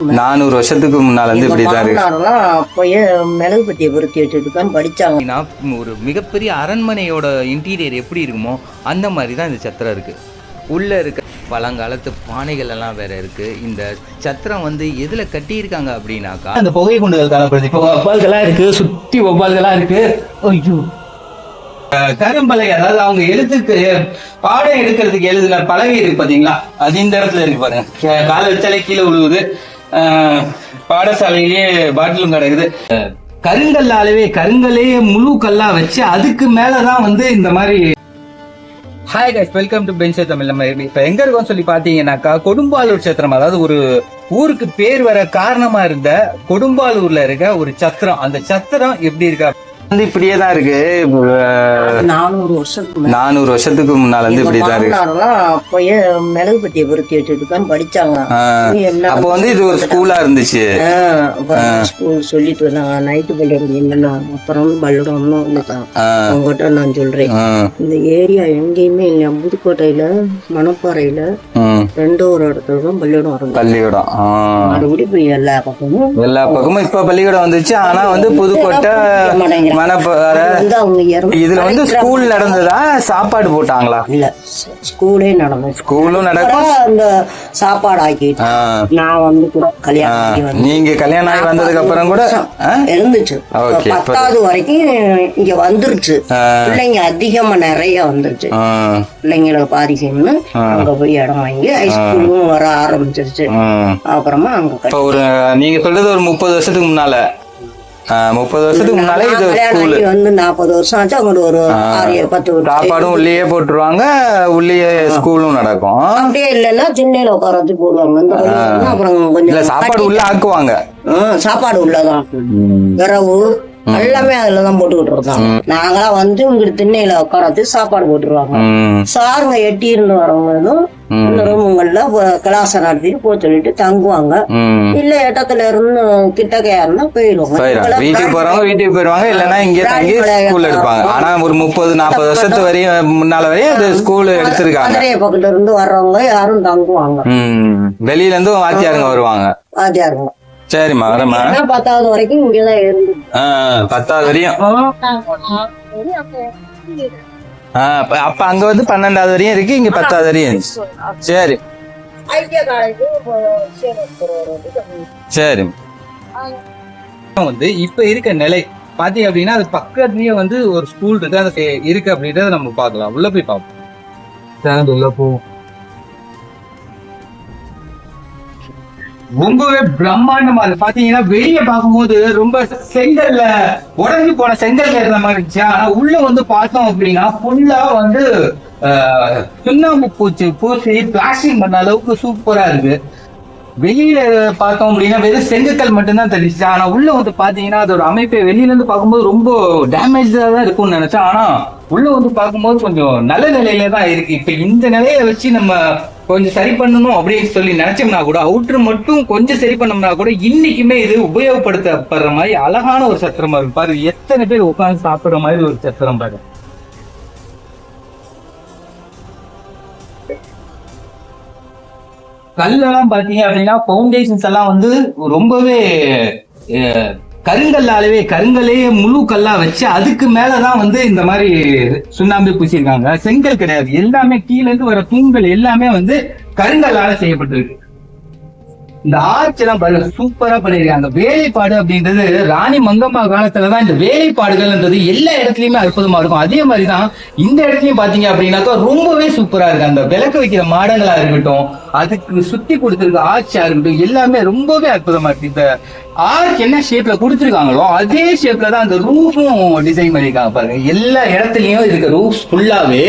நானூறு வருஷத்துக்கு முன்னால இருந்து இப்படிதான் இருக்கு. மாமனாரெல்லாம் அப்பயே மிளகு பத்தியை பொருத்தி வச்சுட்டு தான் படிச்சாங்க ஒரு மிகப்பெரிய அரண்மனையோட இன்டீரியர் எப்படி இருக்குமோ அந்த மாதிரி தான் இந்த சத்திரம் இருக்குது உள்ளே இருக்க பழங்காலத்து பானைகள் எல்லாம் வேற இருக்கு. இந்த சத்திரம் வந்து எதுல கட்டியிருக்காங்க அப்படின்னாக்கா அந்த புகை குண்டுகள் காணப்படுது. இப்போ வவ்வால்களா இருக்கு சுத்தி வவ்வால்களா இருக்கு. ஐயோ. அஹ் கரும்பலகை அதாவது அவங்க எழுத்துக்கு பாடம் எடுக்கிறதுக்கு எழுதுன பலகை இருக்கு பாத்தீங்களா? அது இந்த இடத்துல இருக்கு பாருங்க. காலை வச்சாலே கீழே விழுவுது பாடசாலையிலேயே பாட்டிலும் கிடக்குது. கருங்கல்லாலவே கருங்கலே முழு கல்லா வச்சு அதுக்கு மேலதான் வந்து இந்த மாதிரி ஹாய் கைஸ் வெல்கம் டு பெஞ்சே தமிழ் நம்ம இப்ப எங்க இருக்கோம்னு சொல்லி பாத்தீங்கன்னாக்கா கொடும்பாலூர் சத்திரம். அதாவது ஒரு ஊருக்கு பேர் வர காரணமா இருந்த கொடும்பாலூர்ல இருக்க ஒரு சத்திரம். அந்த சத்திரம் எப்படி இருக்கா? வந்து இப்படியே தான் இருக்கு. நானூறு வருஷத்துக்கு. நானூறு வருஷத்துக்கு முன்னால இருந்து எங்க இப்படிதான் இருக்கு. அப்பயே மிளகு பத்தியை பொருத்தி வச்சுட்டு தான் படிச்சாங்க அப்போ வந்து இது ஒரு ஸ்கூலா இருந்துச்சு. ஸ்கூல் சொல்லிட்டு வந்தாங்க. நைட்டு பள்ளிக்கூடம் இல்லைன்னா அப்புறம் பள்ளிக்கூடம்னு வந்துட்டாங்க அவங்ககிட்ட நான் சொல்றேன். இந்த ஏரியா எங்கேயுமே இல்லை புதுக்கோட்டையில மணப்பாறையில ரெண்டு ஒரு இடத்துல தான் பள்ளிக்கூடம் இருந்தது. பள்ளிக்கூடம் ஆஹ் மறுபடியும் எல்லா பக்கமும் எல்லா பக்கமும் இப்ப பள்ளிக்கூடம் வந்துச்சு. ஆனா வந்து புதுக்கோட்டை. மணப்பாறை இதுல வந்து ஸ்கூல் நடந்ததா? சாப்பாடு போட்டாங்களா? இல்ல. ஸ்கூலே நடந்துச்சு ஸ்கூலும் நடக்கும் அந்த சாப்பாடு ஆஹ் நான் வந்து கூட கல்யாணம் நீங்க கல்யாணம் ஆகி வந்ததுக்கு அப்புறம் கூட? இருந்துச்சு பத்தாவது வரைக்கும் இங்க வந்துருச்சு. பிள்ளைங்க அதிகமா நிறைய வந்துருச்சு. ஆ, பிள்ளைங்களை பாதிக்கும்னு அங்க போய் இடம் வாங்கி ஹைஸ்கூலும் வர ஆரம்பிச்சிருச்சு. அப்புறமா அங்க ஒரு நீங்க சொல்றது ஒரு முப்பது வருஷத்துக்கு முன்னால. முப்பது வருஷத்துக்கு முன்னாலே இது ஸ்கூல் வந்து நாற்பது வருஷம் ஆச்சு அங்கிட்டு ஒரு ஆறு ஏழு, பத்து சாப்பாடும் உள்ளேயே போட்டுருவாங்க உள்ளேயே ஸ்கூலும் நடக்கும். அப்படியே இல்லைன்னா திண்ணையில உட்கார வச்சு போடுவாங்க அப்புறம் கொஞ்சம் சாப்பாடு உள்ள ஆக்குவாங்க. சாப்பாடு உள்ளதான். விரவு எல்லாமே அதுலதான் போட்டுக்கிட்டு இருக்காங்க. நாங்களாம் வந்து இங்கிட்டு திண்ணையில உட்கார வச்சு சாப்பாடு போட்டுருவாங்க. சாருங்க எட்டி இருந்து வரவங்களும் ரூமுங்கள்ல கிளாஸ் நடத்திட்டு போக சொல்லிட்டு தங்குவாங்க. இல்ல இடத்துல இருந்து கிட்டக்கையா இருந்தா போயிடுவாங்க. வீட்டுக்கு போறவங்க வீட்டுக்கு போயிருவாங்க இல்லைன்னா இங்கே தங்கி ஸ்கூல் எடுப்பாங்க ஆனா ஒரு முப்பது நாற்பது வருஷத்து வரையும் முன்னால வரையும் அது ஸ்கூல் எடுத்திருக்காங்க. மதுரை பக்கத்துல இருந்து வர்றவங்க யாரும் தங்குவாங்க. வெளியில இருந்து வாத்தியாருங்க வருவாங்க. வாத்தியாருங்க. சரிம்மா வரம்மா. பத்தாவது வரைக்கும் இங்கதான் இருந்து ஆ, பத்தாவது வரையும். ஆ, அப்ப அப்ப அங்க வந்து பன்னெண்டாவது வரையும் இருக்கு இங்க பத்தாவது வரையும். சரி. சரி. வந்து இப்ப இருக்க நிலை பாத்தீங்க அப்படின்னா அது பக்கத்துலயே வந்து ஒரு ஸ்கூல் இருக்கு அந்த சே- இருக்கு அப்படின்றத நம்ம பார்க்கலாம். உள்ள போய் பார்ப்போம். உள்ள போவோம் ரொம்பவே பிரம்மாண்டமா இருக்கு பாத்தீங்கன்னா வெளியே பார்க்கும்போது ரொம்ப செங்கல்ல உடஞ்சி போன செங்கல்ல இருந்த மாதிரி இருந்துச்சு. ஆனா உள்ள வந்து பார்த்தோம் அப்படின்னா ஃபுல்லா வந்து சுண்ணாம்பு பூச்சி பூசி பிளாஸ்டிக் பண்ண அளவுக்கு சூப்பரா இருக்கு. வெளியில பார்த்தோம் அப்படின்னா வெறும் செங்கக்கல் மட்டும்தான் தெரிஞ்சிச்சு. ஆனா உள்ள வந்து பாத்தீங்கன்னா அதோட அமைப்பை வெளியில இருந்து பார்க்கும்போது ரொம்ப டேமேஜா தான் இருக்கும்னு நினைச்சேன். ஆனா உள்ள வந்து பார்க்கும்போது கொஞ்சம் நல்ல நிலையில தான் இருக்கு. இப்ப இந்த நிலையை வச்சு நம்ம கொஞ்சம் சரி பண்ணணும் அப்படின்னு சொல்லி நினைச்சோம்னா கூட அவுட்ரு மட்டும் கொஞ்சம் சரி பண்ணோம்னா கூட இன்னைக்குமே இது உபயோகப்படுத்தப்படுற மாதிரி அழகான ஒரு சத்திரமா இருக்கும் பாரு எத்தனை பேர் உட்காந்து சாப்பிடுற மாதிரி ஒரு சத்திரம் பாரு கல்லெல்லாம் பாத்தீங்க அப்படின்னா ஃபவுண்டேஷன்ஸ் எல்லாம் வந்து ரொம்பவே கருங்கல்லாலவே கருங்கலே முழு கல்லா வச்சு அதுக்கு மேலதான் வந்து இந்த மாதிரி சுண்ணாம்பு பூசியிருக்காங்க. செங்கல் கிடையாது. எல்லாமே கீழே இருந்து வர தூண்கள் எல்லாமே வந்து கருங்கல்லால செய்யப்பட்டிருக்கு. இந்த ஆர்ச் எல்லாம் பாருங்க சூப்பரா பண்ணிருக்காங்க. வேலைப்பாடு அப்படின்றது ராணி மங்கம்மா காலத்துலதான் இந்த வேலைப்பாடுகள்ன்றது எல்லா இடத்துலயுமே அற்புதமா இருக்கும். அதே மாதிரிதான் இந்த இடத்துலயும் பாத்தீங்க அப்படின்னாக்கா ரொம்பவே சூப்பரா இருக்கு. அந்த விளக்கு வைக்கிற மாடங்களா இருக்கட்டும் அதுக்கு சுத்தி கொடுத்துருக்க ஆர்ச்சா இருக்கட்டும் எல்லாமே ரொம்பவே அற்புதமா இருக்கு. இந்த ஆர்ச் என்ன ஷேப்ல கொடுத்துருக்காங்களோ அதே ஷேப்ல தான் அந்த ரூஃபும் டிசைன் பண்ணிருக்காங்க பாருங்க. எல்லா இடத்துலயும் இருக்க. ரூஃப் ஃபுல்லாவே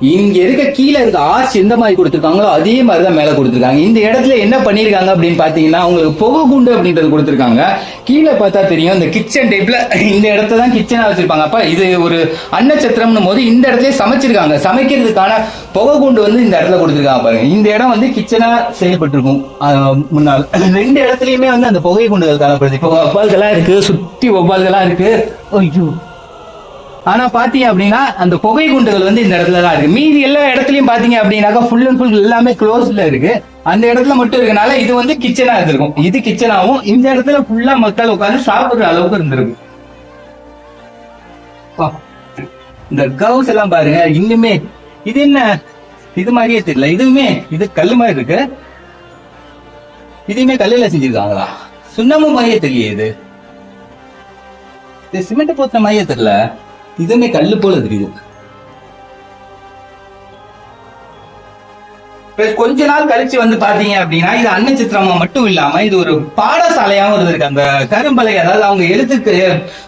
இங்க இருக்க கீழே இருக்க ஆர்ச் எந்த மாதிரி கொடுத்துருக்காங்களோ அதே மாதிரி தான் மேல கொடுத்துருக்காங்க. இந்த இடத்துல என்ன பண்ணிருக்காங்க அப்படின்னு பாத்தீங்கன்னா உங்களுக்கு புகை குண்டு அப்படின்றது கொடுத்துருக்காங்க. கீழே பார்த்தா தெரியும் இந்த கிச்சன் டைப்ல இந்த இடத்த தான் கிச்சனா வச்சிருப்பாங்க. அப்ப இது ஒரு அன்னச்சத்திரம்னு போது இந்த இடத்துல சமைச்சிருக்காங்க. சமைக்கிறதுக்கான புகை குண்டு வந்து இந்த இடத்துல கொடுத்துருக்காங்க பாருங்க. இந்த இடம் வந்து கிச்சனா செயல்பட்டிருக்கும். முன்னால் ரெண்டு இடத்துலயுமே வந்து அந்த புகை குண்டுகள் காணப்படுது. இப்போ வவ்வால்களா இருக்கு சுத்தி வவ்வால்களா இருக்கு. ஐயோ. ஆனா பாத்தீங்க அப்படின்னா அந்த புகை குண்டுகள் வந்து இந்த இடத்துல தான் இருக்கு. மீதி எல்லா இடத்துலயும் பாத்தீங்க அப்படின்னாக்கா ஃபுல் அண்ட் ஃபுல் எல்லாமே க்ளோஸ்ல இருக்கு. அந்த இடத்துல மட்டும் இருக்கனால இது வந்து கிச்சனா இருந்திருக்கும். இது கிச்சனாவும் இந்த இடத்துல ஃபுல்லா மக்கள் உட்கார்ந்து சாப்பிடுற அளவுக்கு இருந்திருக்கும். இந்த கவுஸ் எல்லாம் பாருங்க இன்னுமே இது என்ன? இது மாதிரியே தெரியல. இதுவுமே இது கல்லு மாதிரி இருக்கு. இதுவுமே கல்லுல செஞ்சிருக்காங்களா? சுண்ணாம்பு மாதிரியே தெரியுது இது. சிமெண்ட் போத்துற மாதிரியே தெரியல. இதுவுமே கல்லு போல தெரியுது. கொஞ்ச நாள் கழிச்சு வந்து பாத்தீங்க அப்படின்னா இது அன்ன சித்திரமா மட்டும் இல்லாம இது ஒரு பாடசாலையாவும் இருந்திருக்கு. அந்த கரும்பலை அதாவது அவங்க எழுத்துக்கு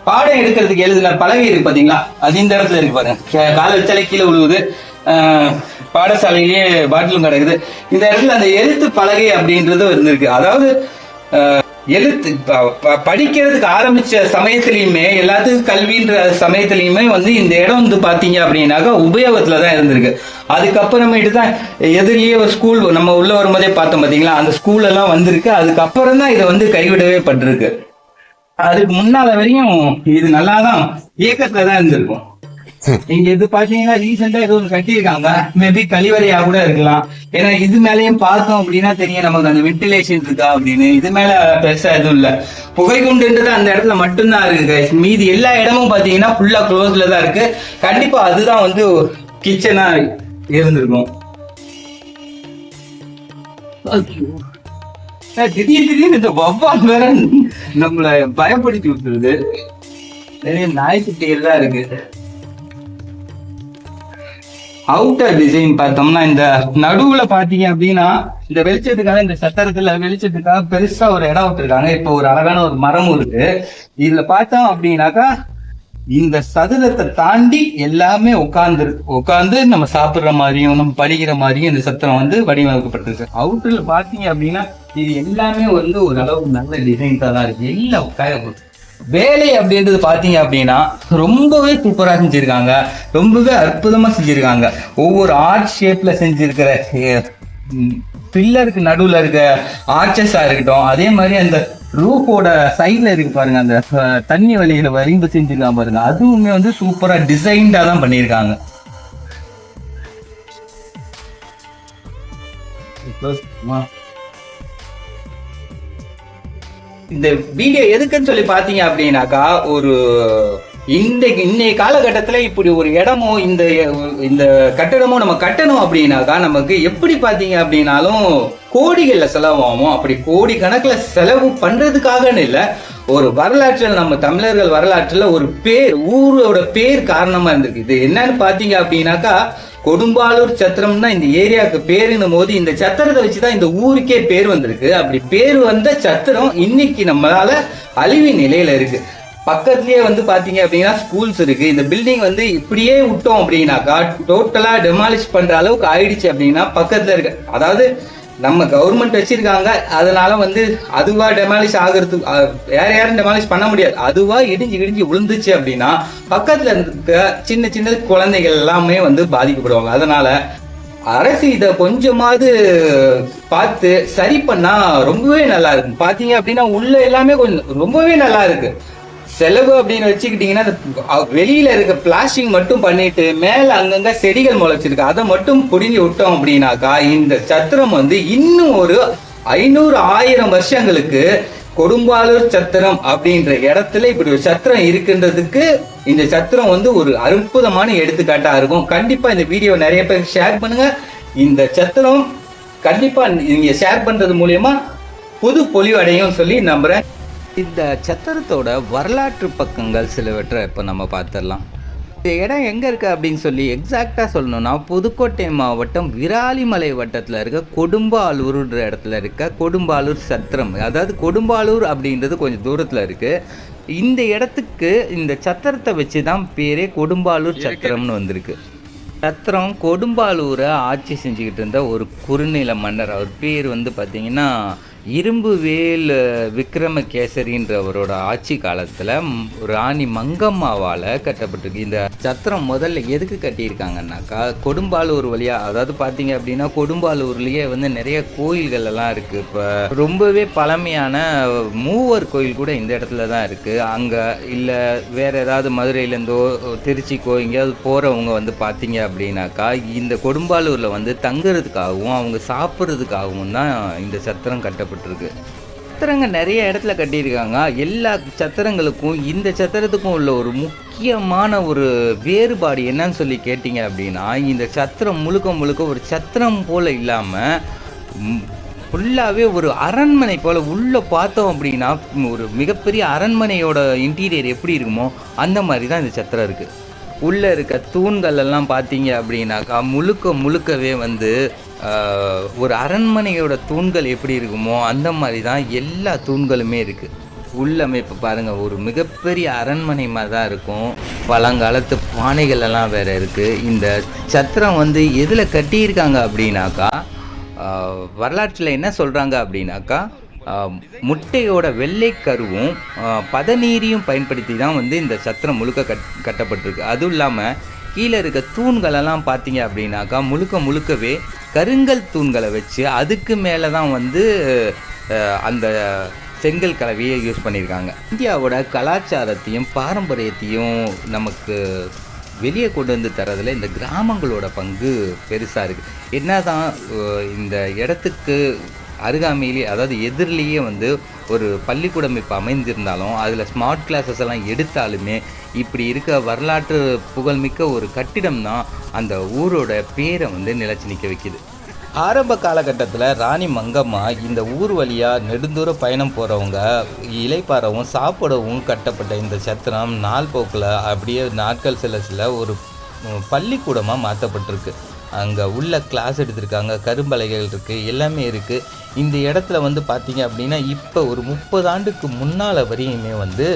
பாடம் எடுக்கிறதுக்கு எழுதுன பலகை இருக்கு பாத்தீங்களா அது இந்த இடத்துல இருக்கு பாருங்க. கால வச்சாலே கீழே விழுவுது ஆஹ், பாடசாலையிலேயே பாட்டிலும் கிடக்குது. இந்த இடத்துல அந்த எழுத்து பலகை அப்படின்றது இருந்திருக்கு. அதாவது ஆஹ், எழுத்து படிக்கிறதுக்கு ஆரம்பிச்ச சமயத்திலையுமே எல்லாத்துக்கும் கல்வின்ற சமயத்திலையுமே வந்து இந்த இடம் வந்து பார்த்தீங்க அப்படின்னாக்கா உபயோகத்தில் தான் இருந்திருக்கு. அதுக்கப்புறமேட்டு தான் எதிரிலேயே ஒரு ஸ்கூல் நம்ம உள்ள வரும்போதே பார்த்தோம் பார்த்தீங்களா அந்த ஸ்கூல் எல்லாம் வந்திருக்கு. அதுக்கப்புறம் தான் இதை வந்து கைவிடவே பட்டிருக்கு. அதுக்கு முன்னால வரையும் இது நல்லாதான் இயக்கத்துல தான் இருந்திருக்கும். இங்க இது பாத்தீங்கன்னா ரீசெண்டா ஏதோ ஒன்று கட்டியிருக்காங்க. மேபி கழிவறையா கூட இருக்கலாம். ஏன்னா இது மேலயும் பார்த்தோம் அப்படின்னா தெரியும் நமக்கு அந்த வென்டிலேஷன் இருக்கா அப்படின்னு. இது மேல பெருசா எதுவும் இல்ல. புகைக்குண்டுன்றது அந்த இடத்துல மட்டும்தான் இருக்கு மீதி எல்லா இடமும் பாத்தீங்கன்னா ஃபுல்லா க்ளோஸ்ல தான் இருக்கு. கண்டிப்பா அதுதான் வந்து கிச்சனா இருந்திருக்கும். திடீர் திடீர்னு இந்த வவ்வால் வேற நம்மளை பயப்படுத்தி விட்டுருது. நிறைய நாய்க்குட்டிகள் தான் இருக்கு. அவுட்டர் டிசைன் பார்த்தோம்னா இந்த நடுவுல பாத்தீங்க அப்படின்னா இந்த வெளிச்சத்துக்காக இந்த சத்திரத்துல வெளிச்சத்துக்காக பெருசா ஒரு இடம் விட்டுருக்காங்க. இப்போ ஒரு அழகான ஒரு மரமும் இருக்கு. இதுல பார்த்தோம் அப்படின்னாக்கா இந்த சதுரத்தை தாண்டி எல்லாமே உட்கார்ந்து உட்கார்ந்து நம்ம சாப்பிடுற மாதிரியும் நம்ம படிக்கிற மாதிரியும் இந்த சத்திரம் வந்து வடிவமைக்கப்பட்டிருக்கு. அவுட்டர்ல பாத்தீங்க அப்படின்னா இது எல்லாமே வந்து ஒரு அளவுக்கு நல்ல டிசைன் தான் இருக்கு. எல்லாம் க- வேலை அப்படின்றது பார்த்தீங்க அப்படின்னா ரொம்பவே சூப்பராக செஞ்சுருக்காங்க. ரொம்பவே அற்புதமாக செஞ்சுருக்காங்க. ஒவ்வொரு ஆர்ட் ஷேப்பில் செஞ்சுருக்கிற பில்லருக்கு நடுவில் இருக்க ஆர்ச்சஸாக இருக்கட்டும் அதே மாதிரி அந்த ரூஃபோட சைடில் இருக்கு பாருங்க அந்த தண்ணி வழியில் வரிந்து செஞ்சுருக்காங்க பாருங்க. அதுவுமே வந்து சூப்பராக டிசைன்டாக தான் பண்ணியிருக்காங்க இந்த வீடியோ எதுக்குன்னு சொல்லி பாத்தீங்க அப்படின்னாக்கா ஒரு இந்த இன்னைய காலகட்டத்தில் இப்படி ஒரு இடமோ இந்த இந்த கட்டடமோ நம்ம கட்டணும் அப்படின்னாக்கா நமக்கு எப்படி பார்த்தீங்க அப்படின்னாலும் கோடிகளில் செலவாகும் அப்படி கோடி கணக்கில் செலவு பண்ணுறதுக்காகன்னு இல்லை. ஒரு வரலாற்றில் நம்ம தமிழர்கள் வரலாற்றில் ஒரு பேர் ஊரோட பேர் காரணமாக இருந்திருக்கு. இது என்னன்னு பார்த்தீங்க அப்படின்னாக்கா கொடும்பாலூர் சத்திரம்னா இந்த ஏரியாவுக்கு பேருன்னும் போது இந்த சத்திரத்தை வச்சு தான் இந்த ஊருக்கே பேர் வந்திருக்கு. அப்படி பேர் வந்த சத்திரம் இன்னைக்கு நம்மளால அழிவு நிலையில இருக்கு. பக்கத்துலயே வந்து பாத்தீங்க அப்படின்னா ஸ்கூல்ஸ் இருக்கு. இந்த பில்டிங் வந்து இப்படியே விட்டோம் அப்படின்னாக்கா டோட்டலா டெமாலிஷ் பண்ற அளவுக்கு ஆயிடுச்சு அப்படின்னா பக்கத்துல இருக்க அதாவது நம்ம கவர்மெண்ட் வச்சிருக்காங்க அதனால வந்து அதுவா டெமாலிஷ் ஆகுறது அஹ், வேற யாரும் டெமாலிஷ் பண்ண முடியாது. அதுவா இடிஞ்சு இடிஞ்சு விழுந்துச்சு அப்படின்னா பக்கத்துல இருக்க சின்ன சின்ன குழந்தைகள் எல்லாமே வந்து பாதிக்கப்படுவாங்க. அதனால அரசு இதை கொஞ்சமாவது பார்த்து சரி பண்ணா ரொம்பவே நல்லா இருக்கும். பாத்தீங்க அப்படின்னா உள்ள எல்லாமே கொஞ்சம் ரொம்பவே நல்லா இருக்கு. செலவு அப்படின்னு வச்சுக்கிட்டீங்கன்னா அது வெளியில இருக்க பிளாஸ்டிக் மட்டும் பண்ணிட்டு மேல அங்கங்க செடிகள் முளைச்சிருக்கு. அதை மட்டும் புரிஞ்சு விட்டோம் அப்படின்னாக்கா இந்த சத்திரம் வந்து இன்னும் ஒரு ஐநூறு ஆயிரம் வருஷங்களுக்கு கொடும்பாலூர் சத்திரம் அப்படின்ற இடத்துல இப்படி ஒரு சத்திரம் இருக்குன்றதுக்கு இந்த சத்திரம் வந்து ஒரு அற்புதமான எடுத்துக்காட்டா இருக்கும். கண்டிப்பா இந்த வீடியோ நிறைய பேருக்கு ஷேர் பண்ணுங்க. இந்த சத்திரம் கண்டிப்பா நீங்க ஷேர் பண்றது மூலியமா புது பொலிவடையும் சொல்லி நம்புறேன். இந்த சத்திரத்தோட வரலாற்று பக்கங்கள் சிலவற்றை இப்போ நம்ம பார்த்துடலாம். இந்த இடம் எங்கே இருக்குது அப்படின்னு சொல்லி எக்ஸாக்டாக சொல்லணும்னா புதுக்கோட்டை மாவட்டம் விராலிமலை வட்டத்தில் இருக்க கொடும்பாலூர்ன்ற இடத்துல இருக்க கொடும்பாலூர் சத்திரம். அதாவது கொடும்பாலூர் அப்படின்றது கொஞ்சம் தூரத்தில் இருக்குது இந்த இடத்துக்கு இந்த சத்திரத்தை வச்சு தான் பேரே கொடும்பாலூர் சத்திரம்னு வந்திருக்கு. சத்திரம் கொடும்பாலூரை ஆட்சி செஞ்சுக்கிட்டு இருந்த ஒரு குறுநில மன்னர். அவர் பேர் வந்து பார்த்தீங்கன்னா இரும்புவேல் விக்ரமகேசரின்றவரோட ஆட்சி காலத்தில் ராணி மங்கம்மாவால் கட்டப்பட்டிருக்கு. இந்த சத்திரம் முதல்ல எதுக்கு கட்டியிருக்காங்கன்னாக்கா கொடும்பாலூர் வழியாக அதாவது பார்த்தீங்க அப்படின்னா கொடும்பாலூர்லேயே வந்து நிறைய கோயில்கள் எல்லாம் இருக்குது இப்போ ரொம்பவே பழமையான மூவர் கோயில் கூட இந்த இடத்துல தான் இருக்குது அங்கே இல்லை வேறு ஏதாவது மதுரையிலேருந்தோ திருச்சிக்கோ எங்கேயாவது போகிறவங்க வந்து பார்த்தீங்க அப்படின்னாக்கா இந்த கொடும்பாலூரில் வந்து தங்குறதுக்காகவும் அவங்க சாப்பிட்றதுக்காகவும் தான் இந்த சத்திரம் சொல்லப்பட்டிருக்கு சத்திரங்க நிறைய இடத்துல கட்டியிருக்காங்க. எல்லா சத்திரங்களுக்கும் இந்த சத்திரத்துக்கும் உள்ள ஒரு முக்கியமான ஒரு வேறுபாடு என்னன்னு சொல்லி கேட்டிங்க அப்படின்னா இந்த சத்திரம் முழுக்க முழுக்க ஒரு சத்திரம் போல் இல்லாமல் ஃபுல்லாகவே ஒரு அரண்மனை போல் உள்ளே பார்த்தோம் அப்படின்னா ஒரு மிகப்பெரிய அரண்மனையோட இன்டீரியர் எப்படி இருக்குமோ அந்த மாதிரி தான் இந்த சத்திரம் இருக்குது உள்ளே இருக்க தூண்கள் எல்லாம் பார்த்தீங்க அப்படின்னாக்கா முழுக்க முழுக்கவே வந்து ஒரு அரண்மனையோட தூண்கள் எப்படி இருக்குமோ அந்த மாதிரி தான் எல்லா தூண்களுமே இருக்குது உள்ளமைப்பு பாருங்கள் ஒரு மிகப்பெரிய அரண்மனை மாதிரி தான் இருக்கும். பழங்காலத்து பானைகள் எல்லாம் வேறு இருக்குது இந்த சத்திரம் வந்து எதில் கட்டியிருக்காங்க அப்படின்னாக்கா வரலாற்றில் என்ன சொல்கிறாங்க அப்படின்னாக்கா முட்டையோட வெள்ளை கருவும் பதநீரியும் பதநீரையும் பயன்படுத்தி தான் வந்து இந்த சத்திரம் முழுக்க கட் கட்டப்பட்டிருக்கு. அதுவும் இல்லாமல் கீழே இருக்க தூண்களெல்லாம் பார்த்தீங்க அப்படின்னாக்கா முழுக்க முழுக்கவே கருங்கல் தூண்களை வச்சு அதுக்கு மேலே தான் வந்து அந்த செங்கல் கலவையை யூஸ் பண்ணியிருக்காங்க. இந்தியாவோட கலாச்சாரத்தையும் பாரம்பரியத்தையும் நமக்கு வெளியே கொண்டு வந்து தரதில் இந்த கிராமங்களோட பங்கு பெருசாக இருக்குது என்ன தான் இந்த இடத்துக்கு அருகாமையிலே அதாவது எதிரிலேயே வந்து ஒரு பள்ளிக்கூடம் இப்போ அமைந்திருந்தாலும் அதில் ஸ்மார்ட் கிளாஸஸ் எல்லாம் எடுத்தாலுமே இப்படி இருக்க வரலாற்று புகழ்மிக்க ஒரு கட்டிடம் தான் அந்த ஊரோட பேரை வந்து நிலச்சி நிற்க வைக்குது. ஆரம்ப காலகட்டத்தில் ராணி மங்கம்மா இந்த ஊர் வழியாக நெடுந்தூர பயணம் போகிறவங்க இலைப்பாறவும் சாப்பிடவும் கட்டப்பட்ட இந்த சத்திரம் நாள் போக்கில் அப்படியே நாட்கள் சில சில ஒரு பள்ளிக்கூடமாக மாற்றப்பட்டிருக்கு அங்கே உள்ள கிளாஸ் எடுத்திருக்காங்க கரும்பலைகள் இருக்குது எல்லாமே இருக்குது இந்த இடத்துல வந்து பார்த்தீங்க அப்படின்னா இப்போ ஒரு முப்பது ஆண்டுக்கு முன்னால் வரையுமே வந்து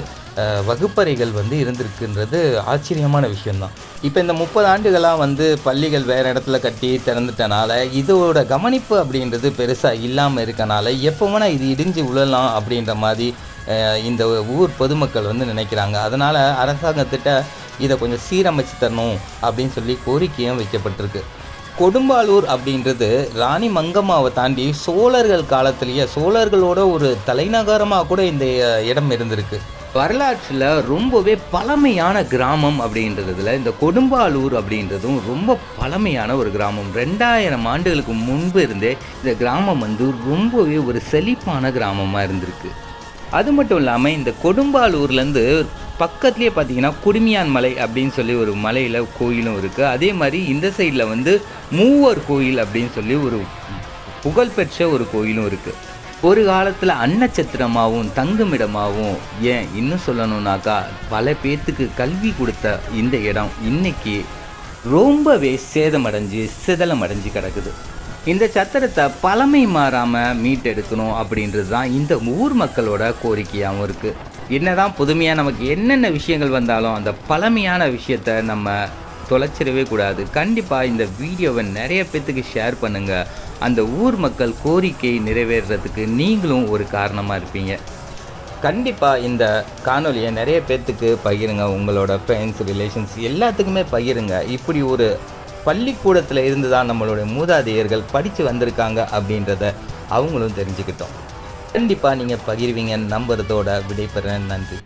வகுப்பறைகள் வந்து இருந்திருக்குன்றது ஆச்சரியமான விஷயம்தான். இப்போ இந்த முப்பது ஆண்டுகளாக வந்து பள்ளிகள் வேறு இடத்துல கட்டி திறந்துட்டனால இதோட கவனிப்பு அப்படின்றது பெருசாக இல்லாமல் இருக்கனால எப்போ வேணால் இது இடிஞ்சு விழலாம் அப்படின்ற மாதிரி இந்த ஊர் பொதுமக்கள் வந்து நினைக்கிறாங்க. அதனால் அரசாங்கத்திட்ட இதை கொஞ்சம் சீரமைச்சு தரணும் அப்படின்னு சொல்லி கோரிக்கையும் வைக்கப்பட்டிருக்கு. கொடும்பாலூர் அப்படின்றது ராணி மங்கம்மாவை தாண்டி சோழர்கள் காலத்திலேயே சோழர்களோட ஒரு தலைநகரமாக கூட இந்த இடம் இருந்திருக்கு. வரலாற்றில் ரொம்பவே பழமையான கிராமம் அப்படின்றதுல இந்த கொடும்பாலூர் அப்படின்றதும் ரொம்ப பழமையான ஒரு கிராமம். ரெண்டாயிரம் ஆண்டுகளுக்கு முன்பு இருந்தே இந்த கிராமம் வந்து ரொம்பவே ஒரு செழிப்பான கிராமமாக இருந்திருக்கு. அது மட்டும் இல்லாமல் இந்த கொடும்பாலூர்லேருந்து பக்கத்துலேயே பார்த்தீங்கன்னா குடுமியான் மலை அப்படின்னு சொல்லி ஒரு மலையில் கோயிலும் இருக்குது அதே மாதிரி இந்த சைடில் வந்து மூவர் கோயில் அப்படின்னு சொல்லி ஒரு புகழ்பெற்ற ஒரு கோயிலும் இருக்குது ஒரு காலத்தில் அன்னச்சத்திரமாகவும் தங்குமிடமாகவும் ஏன் இன்னும் சொல்லணுன்னாக்கா பல பேர்த்துக்கு கல்வி கொடுத்த இந்த இடம் இன்னைக்கு ரொம்பவே சேதமடைஞ்சு சிதலமடைஞ்சு கிடக்குது. இந்த சத்திரத்தை பழமை மாறாமல் மீட்டெடுக்கணும் அப்படின்றது தான் இந்த ஊர் மக்களோட கோரிக்கையாகவும் இருக்குது என்னதான் புதுமையாக நமக்கு என்னென்ன விஷயங்கள் வந்தாலும் அந்த பழமையான விஷயத்த நம்ம தொலைச்சிடவே கூடாது. கண்டிப்பாக இந்த வீடியோவை நிறைய பேர்த்துக்கு ஷேர் பண்ணுங்கள் அந்த ஊர் மக்கள் கோரிக்கை நிறைவேறுறதுக்கு நீங்களும் ஒரு காரணமாக இருப்பீங்க. கண்டிப்பாக இந்த காணொலியை நிறைய பேர்த்துக்கு பகிருங்க. உங்களோட ஃப்ரெண்ட்ஸ் ரிலேஷன்ஸ் எல்லாத்துக்குமே பகிருங்க. இப்படி ஒரு பள்ளிக்கூடத்தில் இருந்து தான் நம்மளுடைய மூதாதையர்கள் படித்து வந்திருக்காங்க அப்படின்றத அவங்களும் தெரிஞ்சுக்கிட்டோம். கண்டிப்பாக நீங்கள் பகிர்வீங்கன்னு நம்புறதோட விடைபெறேன். நன்றி.